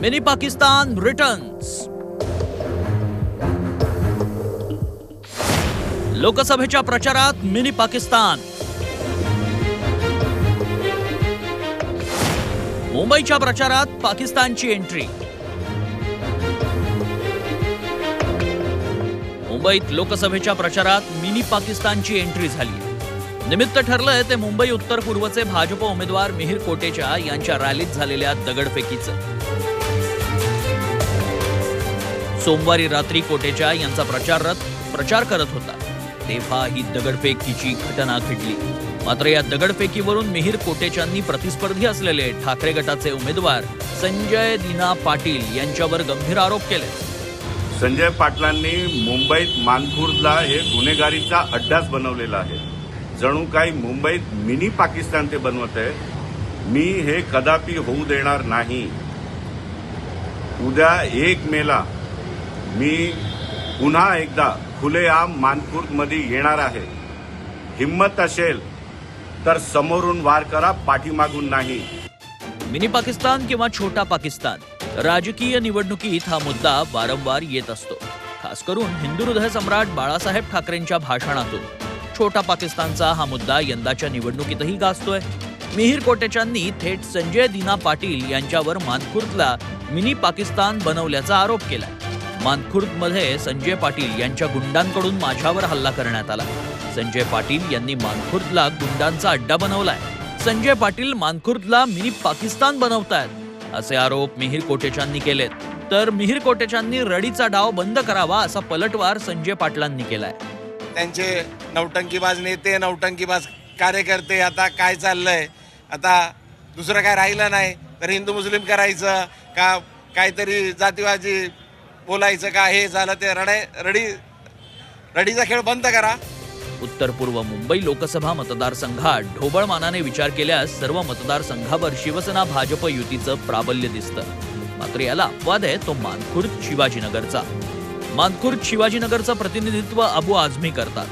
Mini Pakistan returns लोकसभेच्या प्रचारात mini Pakistan मुंबईच्या प्रचारात पाकिस्तानची एंट्री मुंबईत लोकसभेच्या प्रचारात मिनी पाकिस्तानची एंट्री झाली. निमित्त ठरलंय ते मुंबई उत्तर पूर्वचे भाजप उमेदवार मिहिर कोटेचा यांच्या रॅलीत झालेल्या दगडफेकीचं. सोमवारी रात्री कोटेचा यांचा प्रचार रथ प्रचार करत होता. तेव्हा ही दगडफेकीची घटना घडली. मात्र या दगडफेकीवरून मिहिर कोटेचांनी प्रतिस्पर्धी असलेले ठाकरे गटाचे उमेदवार संजय दिना पाटील यांच्यावर गंभीर आरोप केले. संजय पाटलांनी मुंबईत मानखुर्दला हे गुन्हेगारीचा अड्डाच बनवलेला आहे. जणू काही मुंबईत मिनी पाकिस्तान ते बनवत आहे मी हे कदापि होऊ देणार नाही. उद्या एक मेला मी पुन्हा एकदा खुलेआम मानखुर्दमध्ये येणार आहे. हिम्मत असेल तर समोरून वार करा पाठीमागून नाही. मिनी पाकिस्तान किंवा छोटा पाकिस्तान राजकीय निवडणुकीत हा मुद्दा वारंवार येत असतो. खास करून हिंदू हृदय सम्राट बाळासाहेब ठाकरेंच्या भाषणातून. छोटा पाकिस्तानचा हा मुद्दा यंदाच्या निवडणुकीतही गाजतोय. मिहिर कोटेचांनी थेट संजय दिना पाटील यांच्यावर मानखुर्दला मिनी पाकिस्तान बनवल्याचा आरोप केलाय. मानखुर्दमध्ये संजय पाटील यांच्या गुंडांकडून माझ्यावर हल्ला करण्यात आला. संजय पाटील यांनी मानखुर्दला गुंडांचा अड्डा बनवलाय. संजय पाटील मानखुर्दला मिनी पाकिस्तान बनवतायत असे आरोप मिहिर कोटेचांनी केलेत. तर मिहिर कोटेचांनी रडीचा डाव बंद करावा असा पलटवार संजय पाटलांनी केलाय. त्यांचे नौटंकीबाज नेते नौटंकीबाज कार्यकर्ते आता काय चाललंय? आता दुसरं काय राहिलं नाही तर हिंदू मुस्लिम करायचं का काहीतरी जातीवाजी बोलायचं का हे झालं ते रडाय रडी रडीचा खेळ बंद करा. उत्तर पूर्व मुंबई लोकसभा मतदारसंघात ढोबळ मानाने विचार केल्यास सर्व मतदारसंघावर शिवसेना भाजप युतीचं प्राबल्य दिसतं. मात्र याला अपवाद आहे तो मानखुर्द शिवाजीनगरचा. मानखुर्द शिवाजीनगरचं प्रतिनिधित्व अबू आझमी करतात.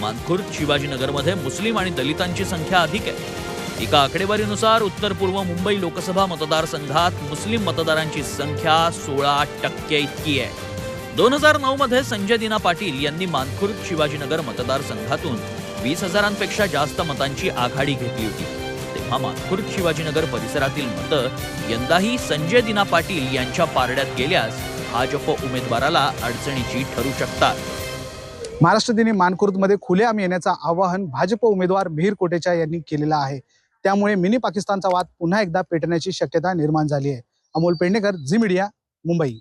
मानखुर्द शिवाजीनगरमध्ये मुस्लिम आणि दलितांची संख्या अधिक आहे. एका आकडेवारीनुसार उत्तर पूर्व मुंबई लोकसभा मतदारसंघात मुस्लिम मतदारांची संख्या सोळा टक्के इतकी आहे. दोन हजार नऊ मध्ये संजय दिना पाटील यांनी मानखुर्द शिवाजीनगर मतदारसंघातून वीस हजारांपेक्षा जास्त मतांची आघाडी घेतली होती. तेव्हा मानखुर्द शिवाजीनगर परिसरातील मतं यंदाही संजय दिना पाटील यांच्या पारड्यात गेल्यास भाजप उमेदवाराला अडचणीची ठरू शकतात. महाराष्ट्र दिनी मानखुर्दमध्ये खुलेआम येण्याचं आवाहन भाजप उमेदवार मिहिर कोटेचा यांनी केलेलं आहे. त्यामुळे मिनी पाकिस्तानचा वाद पुन्हा एकदा पेटण्याची शक्यता निर्माण झाली आहे. Amol Pednekar Zee media Mumbai.